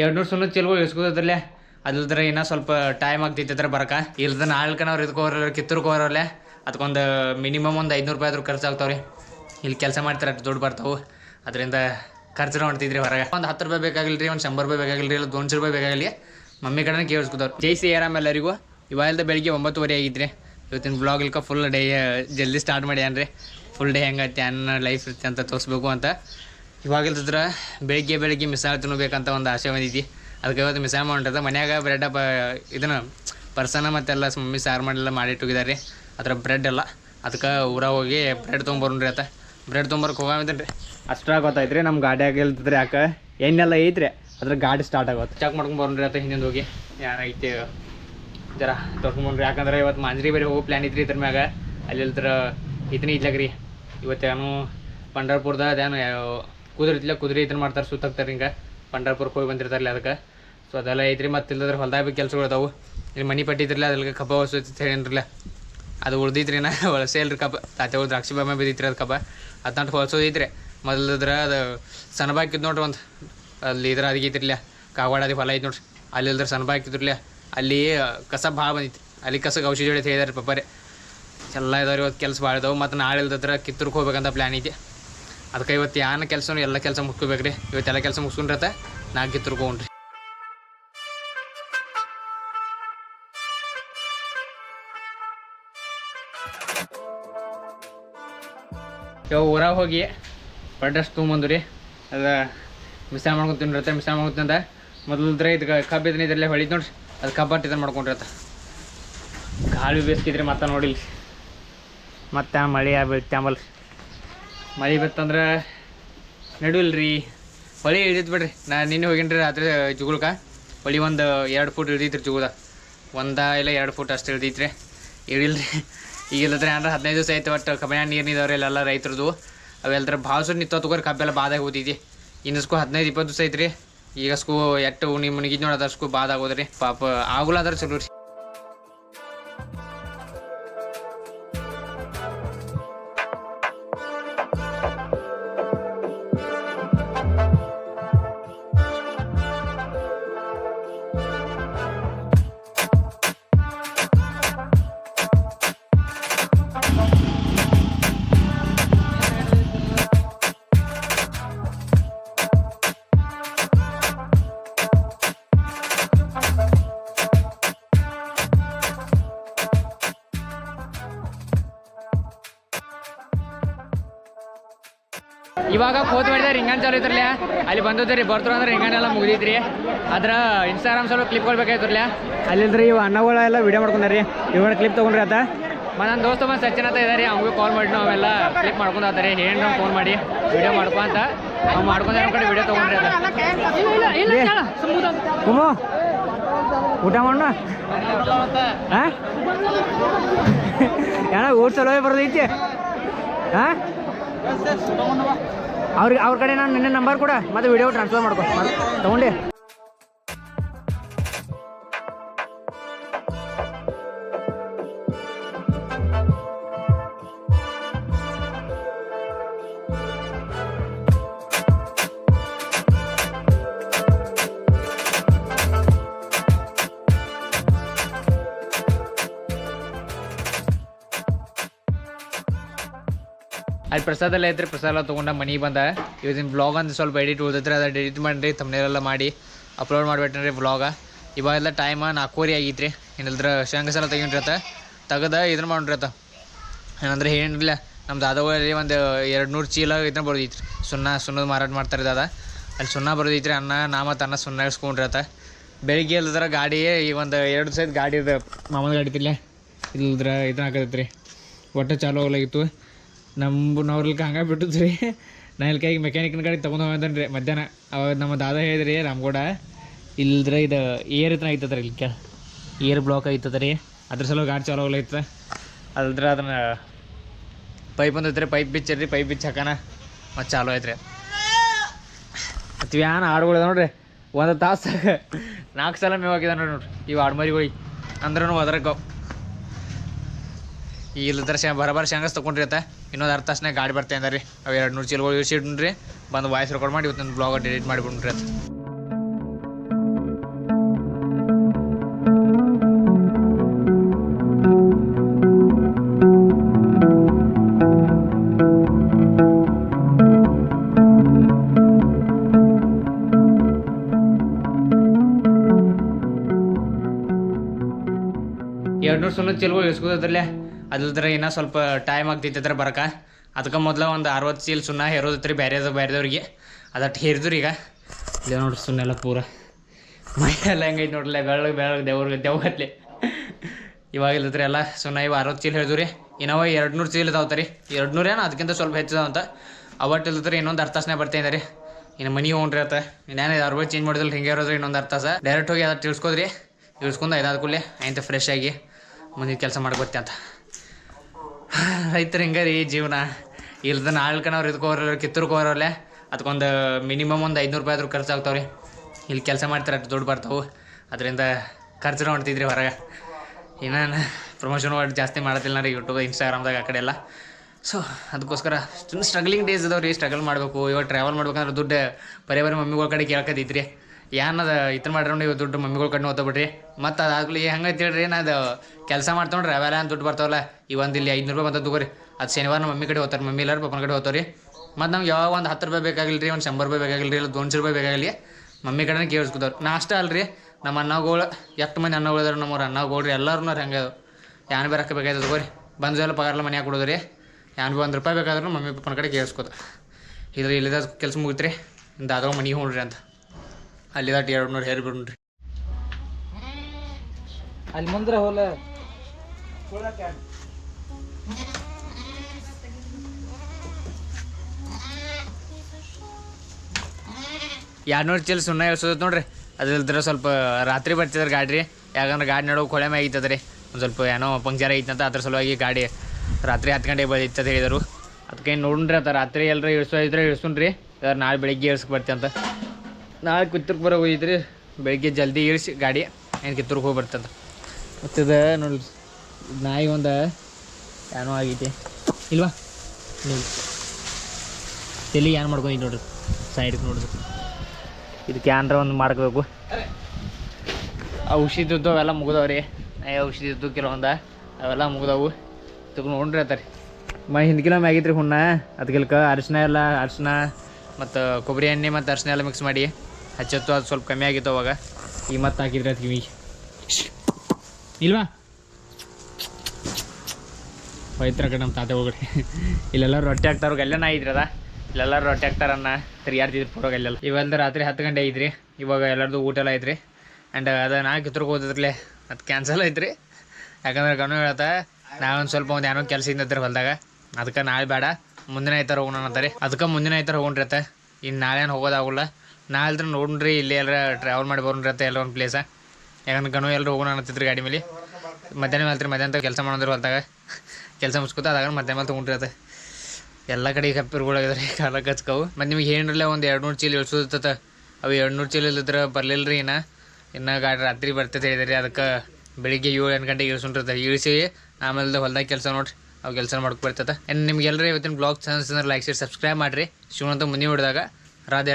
ಎರಡು ನೂರು ಸುಮ್ಮನೆ ಚೆಲ್ಗೋ ಇಸ್ಕೋದ್ರಲ್ಲೇ ಅದ್ರ ಇನ್ನೂ ಸ್ವಲ್ಪ ಟೈಮ್ ಆಗ್ತೈತೆ ಅದ್ರ ಬರಕ. ಇಲ್ದ ನಾಲ್ಕನವ್ರು ಅವ್ರು ಇದಕ್ಕೆ ಕಿತ್ತೂರ್ಗೆ ಅದ್ಕೊಂದು ಅದಕ್ಕೊಂದು ಮಿನಿಮಮ್ ಒಂದು ಐದುನೂರು ರೂಪಾಯಿ ಆದ್ರೂ ಖರ್ಚು ಆಗ್ತಾವ್ರಿ. ಇಲ್ಲಿ ಕೆಲಸ ಮಾಡ್ತಾರೆ, ಅಷ್ಟು ದುಡ್ಡು ಬರ್ತಾವೆ. ಅದರಿಂದ ಖರ್ಚು ಮಾಡ್ತಿದ್ರಿ ಹೊರಗೆ. ಒಂದು ಹತ್ತು ರೂಪಾಯಿ ಬೇಕಾಗಿಲ್ಲ ರೀ ಒಂದು ಶಂಬರ್ ರೂಪಾಯಿ ಬೇಕಾಗಿಲ್ಲ ರೀ ಇಲ್ಲ ದೊನ್ಶೆ ರೂಪಾಯಿ ಬೇಕಾಗಲಿ ಮಮ್ಮಿ ಕಡೆನೇ ಕೇಳಿಸ್ಕೊತಾವ್ರು. ಜೈ ಸಿ ಆರಾಮ್ ಎಲ್ಲರಿಗೂ. ಇವಾಗಲ್ದ ಬೆಳಿಗ್ಗೆ ಒಂಬತ್ತುವರೆ ಆಗಿದ್ರಿ ಇವತ್ತಿನ ಬ್ಲಾಗ್ ಇಲ್ಕ ಫುಲ್ ಡೇ ಜಲ್ದಿ ಸ್ಟಾರ್ಟ್ ಮಾಡ್ಯಾನ್ರಿ. ಫುಲ್ ಡೇ ಹೆಂಗೈತೆ, ಅನ್ನ ಲೈಫ್ ಇರುತ್ತೆ ಅಂತ ತೋರಿಸ್ಬೇಕು ಅಂತ. ಇವಾಗಿಲ್ದ್ರ ಬೆಳಿಗ್ಗೆ ಬೆಳಿಗ್ಗೆ ಮಿಸಾಲ್ ತಿನ್ನಬೇಕಂತ ಒಂದು ಆಸೆ ಬಂದಿದ್ದಿ ಅದಕ್ಕೆ ಇವತ್ತು ಮಿಸಾಲ್ ಮಾಡಿರ್ತದೆ ಮನ್ಯಾಗ ಬ್ರೆಡ್ ಬ ಇದನ್ನು ಪರ್ಸನ ಮತ್ತೆಲ್ಲ ಮಮ್ಮಿ ಸಾರು ಮಾಡಿಲ್ಲ ಮಾಡಿಟ್ಟೋಗಿದ್ದಾರೆ ಅದರ ಬ್ರೆಡ್ ಎಲ್ಲ ಅದಕ್ಕೆ ಊರ ಹೋಗಿ ಬ್ರೆಡ್ ತೊಗೊಂಬರ್ರಿ ಆತ ಬ್ರೆಡ್ ತೊಗೊಂಬರ್ಕೆ ಹೋಗಿದ್ದೇನೆ ರೀ ಅಷ್ಟ್ರಾಗ ಗೊತ್ತಾಯ್ತು ರೀ ನಮ್ಮ ಗಾಡಿಯಾಗ ಇಲ್ತದ್ರಿ ಯಾಕೆ? ಎಣ್ಣೆಲ್ಲ ಐತ್ರಿ ಅದ್ರ ಗಾಡಿ ಸ್ಟಾರ್ಟ್ ಆಗೋದು ಚೆಕ್ ಮಾಡ್ಕೊಂಬರ್ರಿ ಆತ ಹಿಂದಿಂದ ಹೋಗಿ. ಯಾರೈತಿ ಜರ ತೊಗೊಂಡ್ರಿ ಯಾಕಂದ್ರೆ ಇವತ್ತು ಮಾಂಜ್ರಿ ಬೇರೆ ಹೋಗೋ ಪ್ಲ್ಯಾನ್ ಇದ್ರಿ ಇದ್ರ ಮ್ಯಾಗ. ಅಲ್ಲಿ ಇಲ್ದ್ರ ಇದನ್ನ ಇದ್ಲಾಗ್ರಿ. ಇವತ್ತೇನು ಪಂಡರ್ಪುರ್ದ ಅದೇನು ಕುದುರೆ ಇತ್ತಲ್ಲ ಕುದುರೆ ಇದನ್ನ ಮಾಡ್ತಾರೆ, ಸುತ್ತಾಕ್ತಾರೆ ಹಿಂಗೆ. ಪಂಡರ್ಪುರಕ್ಕೆ ಹೋಗಿ ಬಂದಿರ್ತಾರಲ್ಲ ಅದಕ್ಕೆ. ಸೊ ಅದೆಲ್ಲ ಐತ್ರಿ ಮತ್ತು ಇಲ್ಲದ್ರೆ ಹೊಲ್ದಾಗ ಭೀ ಕೆಲ್ಸಗಳು ಅದಾವು. ಇಲ್ಲಿ ಮನೆ ಪಟ್ಟಿದ್ರಲ್ಲ ಅದ್ರಲ್ಲಿ ಕಬ್ಬ ಹೊಸ ಹೇಳಿನ್ರಲ್ಲ ಅದು ಉಳ್ದೈತ್ರಿ ನಾ, ಹೊಲಸೆ ಇಲ್ರಿ ಕಬ್ಬ. ತಾತೆ ಹೋಗಿ ದ್ರಾಕ್ಷಿ ಬಾಮೆ ಬಿದ್ದೈತ್ರಿ ಅದು ಕಬ್ಬ. ಅದನ್ನ ಹೊಳ್ಸೋದೈತ್ರಿ ಮೊದಲಿದ್ರೆ ಅದು ಸಣ್ಣಬಾಕಿದ್ ನೋಡ್ರಿ ಒಂದು. ಅಲ್ಲಿ ಇದ್ರ ಅದಗೈತಿರ್ಲ ಕಾಗವಾಡದಿ ಹೊಲ ಐತಿ ನೋಡ್ರಿ. ಅಲ್ಲಿ ಇಲ್ದ್ರೆ ಸಣ್ಣಬಾಕಿದ್ರಲ್ಲ ಅಲ್ಲಿ ಕಸ ಭಾಳ ಬಂದಿತ್ತು. ಅಲ್ಲಿ ಕಸಕ್ಕೆ ಔಷಧಿ ಹೇಳಿದಾರೆ ಪಪ್ಪಾರೆ. ಎಲ್ಲ ಇದಾವ್ರಿ ಇವತ್ತು ಕೆಲಸ ಭಾಳ ಇದಾವೆ. ಮತ್ತು ನಾಳೆ ಇಲ್ದತ್ರ ಕಿತ್ತೂರ್ಗೆ ಹೋಗ್ಬೇಕಂತ ಪ್ಲ್ಯಾನ್ ಐತಿ. ಅದಕ್ಕೆ ಇವತ್ತು ಯಾನ ಕೆಲಸನೂ ಎಲ್ಲ ಕೆಲಸ ಇವತ್ತು ಇವತ್ತೆಲ್ಲ ಕೆಲಸ ಮುಗಿಸ್ಕೊಂಡ್ರತ್ತ ನಾ ಕಿತ್ತೂರ್ಗೆ ಹೋಗ್ರಿ ಇವಾಗ ಊರಾಗ ಹೋಗಿ ಪಡ್ರಸ್ ತೊಗೊಂಬಂದು ಅದ ಮಿಸ್ ಮಾಡ್ಕೊಂಡು ತಿನ್ನಿರತ್ತೆ ಮಿಸಾಲ್ ಮಾಡ್ಕೊಂಡು ತಿಂದ ಮೊದಲಿದ್ರೆ ಇದು ಕಬ್ಬು ಇದನ್ನ ಇದರಲ್ಲೇ ಹೊಳಿತು ನೋಡ್ರಿ. ಅದು ಕಬ್ಬಟ್ಟು ಇದನ್ನ ಮಾಡ್ಕೊಂಡಿರತ್ತೆ. ಗಾಳಿ ಬೇಸ್ಕಿದ್ರೆ ಮತ್ತೆ ನೋಡಿಲ್ಲ ಮತ್ತೆ ಮಳೆ ಆಗ್ಬೇಕು ಆಮೇಲೆ ಮಳೆ ಬತ್ತಂದ್ರೆ ನಡುವಲ್ರಿ. ಹೊಳಿ ಇಳಿದ್ ಬಿಡ್ರಿ. ನಾ ನಿನ್ನೆ ಹೋಗಿನ್ರಿ ರಾತ್ರಿ, ಜುಗುಳ್ಕ. ಹೊಳಿ ಒಂದು ಎರಡು ಫುಟ್ ಇಳಿದೈತ್ರಿ ಜುಗುದ ಒಂದ ಇಲ್ಲ ಎರಡು ಫುಟ್ ಅಷ್ಟು ಇಳ್ದೈತ್ರಿ. ಇಳಿಲ್ರಿ. ಈಗ ಇಲ್ಲದ್ರೆ ಏನಾರ ಹದಿನೈದು ದಿವಸ ಆಯ್ತು ಒಟ್ಟು ಕಬ್ಬಿನ ನೀರು ನಿಂದವ್ರಿ ಎಲ್ಲ ರೈತರದು. ಅವೆಲ್ಲದ್ರ ಭಾಳ ಸುಟ್ಟು ನಿಂತ ತಗೋರಿ ಕಬ್ಬೆಲ್ಲ ಬಾದಾಗ ಹೋದಿದ್ದಿ ಇನ್ನಸ್ಕು ಹದಿನೈದು, ಇಪ್ಪತ್ತು ದಿವಸ ಐತ್ರಿ ಈಗ ಸ್ಕೂ ಎಟ್ಟು ನಿಮ್ಮ ಮನೆಗಿದ್ ನೋಡಿ ಅದರ್ಸ್ಕು ಬಾದಾಗ ಆಗೋದ್ರಿ. ಪಾಪ ಆಗುಲ್ಲ ಅದ್ರ ಚಲೋ ರೀ. ಇವಾಗ ಕೋತ್ ಮಾಡಿದ ರಿಂಗನ್ ಚಾಲು ಇದ್ರಲ್ಲ. ಅಲ್ಲಿ ಬಂದಿದ್ರಿ ಬರ್ತಾರ ಅಂದ್ರೆ ರಿಂಗನ್ ಎಲ್ಲ ಮುಗಿದ್ರಿ ಅದ್ರ ಇನ್ಸ್ಟಾಗ್ರಾಮ್ ಸ್ವಲ್ಪ ಕ್ಲಿಪ್ ಕೊಡ್ಬೇಕಾಯ್ತ್ರಲ್ಲ ಅಲ್ಲಿಂದ್ರಿ ಇವು ಅಣ್ಣಗಳೆಲ್ಲ ವಿಡಿಯೋ ಮಾಡ್ಕೊಂಡ್ರಿ. ಇವಾಗ ಕ್ಲಿಪ್ ತೊಗೊಂಡ್ರಿ ಆತ. ಮತ್ತು ನನ್ನ ದೋಸ್ತ ಬಂದು ಸಚಿನ್ ಅಂತ ಇದಾರೆ ಅವ್ಗೂ ಕಾಲ್ ಮಾಡಿ ಅವೆಲ್ಲ ಕ್ಲಿಪ್ ಮಾಡ್ಕೊಂಡು ಹೋಗ್ತಾರೆ ಏನು ಫೋನ್ ಮಾಡಿ? ವಿಡಿಯೋ ಮಾಡ್ಕೊ ಅಂತ. ಅವ್ನು ಮಾಡ್ಕೊಂಡು ನಮ್ಮ ಕಡೆ ವಿಡಿಯೋ ತೊಗೊಂಡ್ರಿ ಅದ ಕುಮು ಊಟ ಮಾಡೋಣ? ಹಾಂ ಏನ ಊಟ ಚಲೋ ಬರೋದೈತಿ? ಹಾಂ ಅವ್ರಿಗೆ ಅವ್ರ ಕಡೆ ನಾನು ನಿನ್ನೆ ನಂಬರ್ ಕೂಡ ಮತ್ತೆ ವಿಡಿಯೋ ಟ್ರಾನ್ಸ್ಫರ್ ಮಾಡ್ಕೊ. ತೊಗೊಂಡೆ. ಅಲ್ಲಿ ಪ್ರಸಾದ ಎಲ್ಲ ಐತ್ರಿ ಪ್ರಸಾದ ಎಲ್ಲ ತೊಗೊಂಡ ಮನೆಗೆ ಬಂದ. ಇವತ್ತಿನ ಬ್ಲಾಗ್ ಅಂದ್ರೆ ಸ್ವಲ್ಪ ಎಡಿಟ್ ಉಳಿದ್ರೆ ಅದು ಎಡಿಟ್ ಮಾಡಿರಿ ತಮ್ಮನೆಲ್ಲ ಮಾಡಿ ಅಪ್ಲೋಡ್ ಮಾಡಿಬಿಟ್ರಿ ಬ್ಲಾಗ ಇವಾಗೆಲ್ಲ ಟೈಮ ನಾಲ್ಕೂವರೆ ಆಗೈತ್ರಿ. ಏನಿಲ್ದ್ರೆ ಶೇಂಗಾ ಎಲ್ಲ ತೆಗೊಂಡಿರತ್ತ ತೆಗೆದ ಇದನ್ನ ಮಾಡಿರತ್ತ ಏನಂದ್ರೆ ಏನಿಲ್ಲ ನಮ್ಮ ದಾದಾಗಲ್ಲಿ ಒಂದು ಎರಡು ನೂರು ಚೀಲ ಇದನ್ನ ಬರ್ದೈತ್ರಿ ಸುಣ್ಣ, ಸುಣ್ಣದ ಮಾರಾಟ ಮಾಡ್ತಾರೆ ದಾದ. ಅಲ್ಲಿ ಸುಣ್ಣ ಬರ್ದೈತ್ರಿ ಅನ್ನ ನಾ ಮತ್ತು ಅನ್ನ ಸುಣ್ಣ ಇಸ್ಕೊಂಡ್ರತ್ತ ಬೆಳಿಗ್ಗೆ ಇಲ್ದ್ರೆ ಗಾಡಿ ಈ ಒಂದು ಎರಡು ಸೈಡ್ ಗಾಡಿ ಇದೆ ಮಾಮೂಲಿ ಗಾಡಿ ತಿಲ್ಲೇ ಇಲ್ದ್ರೆ ಇದನ್ನ ಹಾಕತೈತ್ರಿ ಒಟ್ಟು ಚಾಲು ಹೋಗ್ಲಾಗಿತ್ತು. ನಮ್ಮ ನಾವ್ರಲ್ಕ ಹಂಗೆ ಬಿಟ್ಟಿದ್ರಿ. ನಾ ಇಲ್ಲಿ ಕೈಗೆ ಮೆಕ್ಯಾನಿಕ್ನ ಗಾಡಿ ತೊಗೊಂಡು ಹೋಗಂತೇನೆ ರೀ ಮಧ್ಯಾಹ್ನ. ಅವಾಗ ನಮ್ಮ ದಾದ ಹೇಳಿದ್ರಿ ನಮ್ಮ ಕೂಡ ಇಲ್ದ್ರೆ ಇದು ಏರ್ ಇತನ ಐತದ ರೀ ಇಲ್ಲಿ ಏರ್ ಬ್ಲಾಕ್ ಐತದ ರೀ ಅದ್ರ ಸಲ ಗಾಡಿ ಚಾಲೋ ಹೋಗ್ಲೈತ ಅಲ್ದ್ರೆ ಅದನ್ನ ಪೈಪ್ ಬಂದೈತ್ರಿ ಪೈಪ್ ಬಿಚ್ಚರಿ ಪೈಪ್ ಬಿಚ್ಚ ಹಾಕನ ಮತ್ತು ಚಾಲೋ ಐತ್ರಿ ಮತ್ತು ವ್ಯಾನ್ ಆಡುಗಳು ನೋಡ್ರಿ. ಒಂದು ತಾಸು ನಾಲ್ಕು ಸಲ ಮೇವ್ ಹಾಕಿದ ನೋಡ್ರಿ ನೋಡ್ರಿ. ಇವು ಆಡ್ಮರಿಗಳಿಗೆ ಅಂದ್ರೂ ಅದ್ರ ಗೋ ಈ ಇಲ್ಲದ್ರ ಶೇ ಬರಬರ ಶೇಂಗಸ್ ತೊಗೊಂಡ್ರಿ ಆತ ಇನ್ನೊಂದು ಅರ್ಧ ತಾಸನೇ ಗಾಡಿ ಬರ್ತಾ ಇದ್ದಾರೆ ಅವು ಎರಡು ನೂರು ಚೀಲಗಳು ಇಳಿಸಿಡ್ರಿ ಬಂದು ವಾಯ್ಸ್ ರೆಕಾರ್ಡ್ ಮಾಡಿ ಇವತ್ತು ನನ್ನ ಬ್ಲಾಗ್ ಡಿಲೀಟ್ ಮಾಡಿಬಿಡ್ರಿ ಅದು. ಎರಡು ನೂರು ಸೊನ್ನೆ ಚೀಲಗಳು ಅದ್ರ ಇನ್ನೂ ಸ್ವಲ್ಪ ಟೈಮ್ ಆಗ್ತೈತೆ ಬರಕ. ಅದಕ್ಕೆ ಮೊದಲ ಒಂದು ಅರವತ್ತು ಚೀಲ ಸುಣ್ಣ ಹೇರೋದತ್ರಿ ಬೇರೆ ಬೇರೆದವ್ರಿಗೆ ಅದಟ್ಟು ಹೇರಿದ್ರು ಈಗ. ಇಲ್ಲ ನೋಡ್ರಿ ಸುಣ್ಣ ಎಲ್ಲ ಪೂರ. ಮೈ ಎಲ್ಲ ಹೆಂಗೈತೆ ನೋಡ್ರಲ್ಲ ಬೆಳಗ್ಗೆ ಬೆಳಗ್ಗೆ ದೇವ್ರಿಗೆ ದೇವ್ಗತ್ಲೆ ಇವಾಗ ಇಲ್ಲದ್ರಿ ಎಲ್ಲ ಸುಣ್ಣ ಇವು ಅರವತ್ತು ಚೀಲ ಹೇಳಿದ್ರಿ ಇನ್ನವ ಎರಡು ನೂರು ಚೀಲ ಇದಾವತ್ತ ರೀ ಎರಡು ನೂರೇನು ಅದಕ್ಕಿಂತ ಸ್ವಲ್ಪ ಹೆಚ್ಚಿದಾವ ಅಂತ. ಅವಟ್ಟು ಇಲ್ಲದ್ರಿ ಇನ್ನೊಂದು ಅರ್ಥ ತಾಸನೇ ಬರ್ತಾ ರೀ ಇನ್ನು ಮನಿ ಹೋಗ್ರಿ ಆತ. ಇನ್ನೇನು ಇದು ರೂಪಾಯಿ ಚೇಂಜ್ ಮಾಡಿದ್ರೆ ಹಿಂಗೆ ಇರೋದ್ರಿ ಇನ್ನೊಂದು ತಾಸ. ಡೈರೆಕ್ಟ್ ಹೋಗಿ ಅದು ತಿಳ್ಸ್ಕೊದ್ರಿ ತಿಳ್ಸ್ಕೊಂಡು ಐದಾದ ಕೂಡಲೇ ಆಯ್ತು ಫ್ರೆಶ್ ಆಗಿ ಮುಂದಿನ ಕೆಲಸ ಮಾಡ್ಕೊತ್ತೆ ಅಂತ ರೈತರು ಹಿಂಗೆ ರೀ ಜೀವನ ಇಲ್ದ ನಾಲ್ಕನವ್ರು ಇದಕ್ಕೋರಲ್ಲ ಕಿತ್ತೂರ್ಕೋರಲ್ಲ ಅದಕ್ಕೊಂದು ಮಿನಿಮಮ್ ಒಂದು ಐದುನೂರು ರೂಪಾಯಿ ಆದರೂ ಖರ್ಚು ರೀ ಇಲ್ಲಿ ಕೆಲಸ ಮಾಡ್ತಾರೆ ಅಷ್ಟು ದುಡ್ಡು ಬರ್ತಾವೆ. ಅದರಿಂದ ಖರ್ಚು ಮಾಡ್ತಿದ್ರಿ ಹೊರಗೆ. ಇನ್ನೇನು ಪ್ರಮೋಷನ್ ಮಾಡಿ ಜಾಸ್ತಿ ಮಾಡತ್ತಿಲ್ಲ ರೀ ಯೂಟ್ಯೂಬ್ ಇನ್ಸ್ಟಾಗ್ರಾಮ್ದಾಗ ಆ ಕಡೆ ಎಲ್ಲ. ಸೊ ಅದಕ್ಕೋಸ್ಕರ ಸ್ಟ್ರಗ್ಲಿಂಗ್ ಡೇಸ್ ಇದಾವೆ ರೀ ಸ್ಟ್ರಗಲ್ ಮಾಡಬೇಕು, ಇವಾಗ ಟ್ರಾವೆಲ್ ಮಾಡ್ಬೇಕಂದ್ರೆ ದುಡ್ಡು ಬರೀ ಬರೀ ಮಮ್ಮಿಗಳ ಕಡೆ ಕೇಳ್ಕತ್ತೈತ್ರಿ ಏನದ ಇತ್ರ ಮಾಡ್ರಿ ಇವು ದುಡ್ಡು ಮಮ್ಮಿಗಳು ಕಡೆ ಓದ್ಬಿಡ್ರಿ ಬಿಡ್ರಿ ಮತ್ತು ಅದಾಗಲಿ ಹೆಂಗೈತೆ ಹೇಳ್ರಿ ಅದು ಕೆಲಸ ಮಾಡ್ತೊಂಡ್ರಿ ಅವೆಲ್ಲ ಅಂತ ದುಡ್ಡು ಬರ್ತಾವಲ್ಲ, ಈ ಒಂದು ಇಲ್ಲಿ ಐದುನೂರು ರೂಪಾಯಿ ಬಂತ ತಗೋರಿ. ಅದು ಶನಿವಾರ ಮಮ್ಮಿ ಕಡೆ ಹೋಗ್ತಾರೆ, ಮಮ್ಮಿ ಎಲ್ಲರೂ ಪಪ್ಪನ ಕಡೆ ಹೋಗ್ತಾರೆ ಮತ್ತು ನಮ್ಗೆ ಯಾವಾಗ ಒಂದು ಹತ್ತು ರೂಪಾಯಿ ಬೇಕಾಗಿಲ್ಲ ರೀ ಒಂದು ಶಂಬರ್ ರೂಪಾಯಿ ಬೇಕಾಗಿಲ್ಲ ರೀ ಇಲ್ಲ ದೊನ್ಶೆ ರೂಪಾಯಿ ಬೇಕಾಗಲಿ ಮಮ್ಮಿ ಕಡೆನೇ ನಾ ನಾಷ್ಟ ಅಲ್ರಿ ನಮ್ಮ ಅನ್ನಗಳು ಎಷ್ಟು ಮಂದಿ ಅನ್ನಗಳು ಇದಾರೆ, ನಮ್ಮವ್ರು ಅನ್ನಗಳು ರೀ ಎಲ್ಲರೂ ಹೆಂಗೆ ಯಾನ್ ಬಿ ರೊಕ್ಕ ಬೇಕಾಯ್ತದ ತಗೋರಿ. ಬಂದು ಎಲ್ಲ ಪಗಾರಲ್ಲ ಮನೆಯಾಗ ಕೊಡೋದ್ರಿ. ಯಾನ್ ಬಿ ಒಂದು ರೂಪಾಯಿ ಬೇಕಾದ್ರೂ ಮಮ್ಮಿ ಪಪ್ಪನ ಕಡೆ ಕೇಳಿಸ್ಕೊತ ಇದ್ರ ಇಲ್ಲಿದ ಕೆಲಸ ಮುಗಿತ್ರಿ ದಾದವ ಮನೆಗೆ ಹೋಗ್ರಿ ಅಂತ. ಅಲ್ಲಿದಾಟ ಎರಡು ನೂರು ಹೇರಿ ಬಿಡ್ರಿ ಅಲ್ಲಿ ಮುಂದ್ರೆ ಹೋಲ. ಎರಡ್ನೂರು ಚೀಲ ಸುಣ್ಣ ಇಳ್ಸೋದು ನೋಡ್ರಿ. ಅದಿಲ್ದ್ರೆ ಸ್ವಲ್ಪ ರಾತ್ರಿ ಬರ್ತಿದ್ರೆ ಗಾಡಿ ರೀ ಯಾಕಂದ್ರೆ ಗಾಡಿ ನಡುವೆ ಕೊಳೆ ಮೇ ರೀ ಒಂದು ಸ್ವಲ್ಪ ಏನೋ ಪಂಕ್ಚರ್ ಐತಂತ ಅದ್ರ ಸಲುವಾಗಿ ಗಾಡಿ ರಾತ್ರಿ ಹತ್ತು ಗಂಟೆಗೆ ಬಂದಿತ್ತು ಅಂತ ಹೇಳಿದರು. ಅದಕ್ಕೆ ನೋಡ್ರಿ ಆತ ರಾತ್ರಿ ಎಲ್ಲರೂ ಇಳಿಸೋ ಇದ್ರೆ ಇಳಿಸ್ಕೊಂಡ್ರಿ ಯಾರು ನಾಳೆ ಬೆಳಿಗ್ಗೆ ಇಳ್ಸಕ್ಕೆ ಬರ್ತೀವಿ ಅಂತ. ನಾಳೆ ಕಿತ್ತೂರ್ಗೆ ಬರೋ ಹೋಗಿದ್ರಿ. ಬೆಳಿಗ್ಗೆ ಜಲ್ದಿ ಇಳಿಸಿ ಗಾಡಿ ಏನು ಕಿತ್ತೂರ್ಗೆ ಹೋಗಿ ಬರ್ತದ. ಮತ್ತಿದ ನೋಡಿ ನಾಯಿ ಒಂದು ಏನೋ ಆಗೈತಿ. ಇಲ್ವಾ? ತೆಲಿ ತಲೆ ಏನು ಮಾಡ್ಕೊಂಡಿದ್ದು ನೋಡ್ರಿ. ಸೈಡ್ಗೆ ನೋಡಿದ್ರು ಇದಕ್ಕೆ ಏನಾರ ಒಂದು ಮಾಡ್ಕೋಬೇಕು. ಔಷಧಿದ್ದು ಅವೆಲ್ಲ ಮುಗಿದವ್ರಿ. ಔಷಧಿ ಇದ್ದು ಕೆಲವೊಂದ ಅವೆಲ್ಲ ಮುಗಿದವು. ಇದಕ್ಕೆ ನೋಡ್ರಿ ಅತ್ತಾರಿ ಮೈ ಹಿಂದ್ಕಿಲ ಮ್ಯಾಗಿದ್ರಿ ಹುಣ್ಣ. ಅದಕ್ಕೆ ಅರಿಶಿನ ಎಲ್ಲ ಅರಿಶಿನ ಮತ್ತು ಕೊಬ್ಬರಿ ಎಣ್ಣೆ ಮತ್ತು ಅರಿಶಿನ ಎಲ್ಲ ಮಿಕ್ಸ್ ಮಾಡಿ. ಹಚ್ಚತ್ತು, ಅದು ಸ್ವಲ್ಪ ಕಮ್ಮಿ ಆಗಿತ್ತು ಅವಾಗ. ಈ ಮತ್ತೆ ಹಾಕಿದ್ರೆ ಕಿವಿ ಇಲ್ವಾ? ಹೋಯ್ತರ ಕಡೆ ನಮ್ಮ ತಾತೆ ಹೋಗ್ರಿ ಇಲ್ಲೆಲ್ಲ ರೊಟ್ಟಿ ಹಾಕ್ತಾರ ಗಲ್ಲೆ ನಾ ಇದ್ರದ ಇಲ್ಲೆಲ್ಲ ರೊಟ್ಟಿ ಹಾಕ್ತಾರನ್ನ ತಿರ್ಗಾಡ್ತಿದ್ರು ಪೂರ್ವ ಅಲ್ಲೆಲ್ಲ ಇವೆಲ್ಲ ರಾತ್ರಿ ಹತ್ತು ಗಂಟೆ ಐತ್ರಿ. ಇವಾಗ ಎಲ್ಲರದು ಊಟ ಎಲ್ಲ ಐತ್ರಿ. ಆ್ಯಂಡ್ ಅದು ನಾ ಕಿತ್ತೂರ್ಗೆ ಹೋದಿದ್ರಲೆ ಅದು ಕ್ಯಾನ್ಸಲ್ ಐತ್ರಿ. ಯಾಕಂದ್ರೆ ಗಮನ ಹೇಳತ್ತ ನಾವೊಂದು ಸ್ವಲ್ಪ ಒಂದು ಏನೋ ಕೆಲಸ ಇದ್ದತ್ರಿ ಹೊಲ್ದಾಗ. ಅದಕ್ಕೆ ನಾಳೆ ಬೇಡ, ಮುಂದಿನ ಐತಾರ ಹೋಗೋಣ ಅಂತಾರೆ ಅದಕ್ಕೆ ಮುಂದಿನ ಐತಾರ ಹೋಗೋಣ್ರಿ ಅತ್ತ ಇನ್ನು ನಾಳೆ ಏನು ಹೋಗೋದಾಗಲ್ಲ. ನಾಳೆ ನೋಡ್ರಿ, ಇಲ್ಲಿ ಎಲ್ಲರ ಟ್ರಾವೆಲ್ ಮಾಡಿ ಬರೋಣ್ರಿ ಅಂತ ಎಲ್ಲ ಒಂದು ಪ್ಲೇಸ ಯಾಕಂದ್ರೆ ಗಣು ಎಲ್ಲರೂ ಹೋಗೋಣ ಅನ್ನತ್ತಿದ್ರಿ ಗಾಡಿ ಮೇಲೆ. ಮಧ್ಯಾಹ್ನ ಮೇಲೆ ಮಧ್ಯಾಹ್ನ ಕೆಲಸ ಮಾಡೋದ್ರಿ ಹೊಲ್ದಾಗ. ಕೆಲಸ ಮುಗಿಸ್ಕೊತ ಅದಾಗ ಮಧ್ಯಾಹ್ನ ಮೇಲೆ ತೊಗೊಂಡ್ರಿ ಅದ. ಎಲ್ಲ ಕಡೆ ಕಪ್ಪಿರ್ಗಳಾಗಿದ್ರಿ ಕಾಲ ಕಚ್ಕವು. ಮತ್ತು ನಿಮಗೆ ಏನ್ರಲ್ಲ ಒಂದು ಎರಡು ನೂರು ಚೀಲ ಇಳಿಸೋದತ್ತ ಅವು ಎರಡು ನೂರು ಚೀಲ ಇಲ್ಲದ್ರೆ ಬರಲಿಲ್ಲ ರೀ ಇನ್ನು. ಇನ್ನು ಗಾಡಿ ರಾತ್ರಿ ಬರ್ತೈತೆ ಹೇಳಿದ್ರಿ, ಅದಕ್ಕೆ ಬೆಳಿಗ್ಗೆ ಏಳು, ಎಂಟು ಗಂಟೆಗೆ ಇಳಿಸ್ಕೊಂಡಿರ್ತಾರೆ ಇಳಿಸಿ. ಆಮೇಲೆ ಹೊಲ್ದಾಗ ಕೆಲಸ ನೋಡಿರಿ, ಅವು ಕೆಲಸ ಮಾಡ್ಕೊಡ್ತದೆ ನಿಮ್ಗೆ ನಿಮ್ಗೆಲ್ಲರೂ ಇವತ್ತಿನ ಬ್ಲಾಗ್ ಚಾನಲ್ಸ್ ಅಂದ್ರೆ ಲೈಕ್ ಶೇರ್ ಸಬ್ಸ್ಕ್ರೈಬ್ ಮಾಡಿರಿ. ಶಿವನಂತ ಮುಂದೆ ಹೊಡೆದಾಗ. ರಾಧೆ ರಾಧೆ.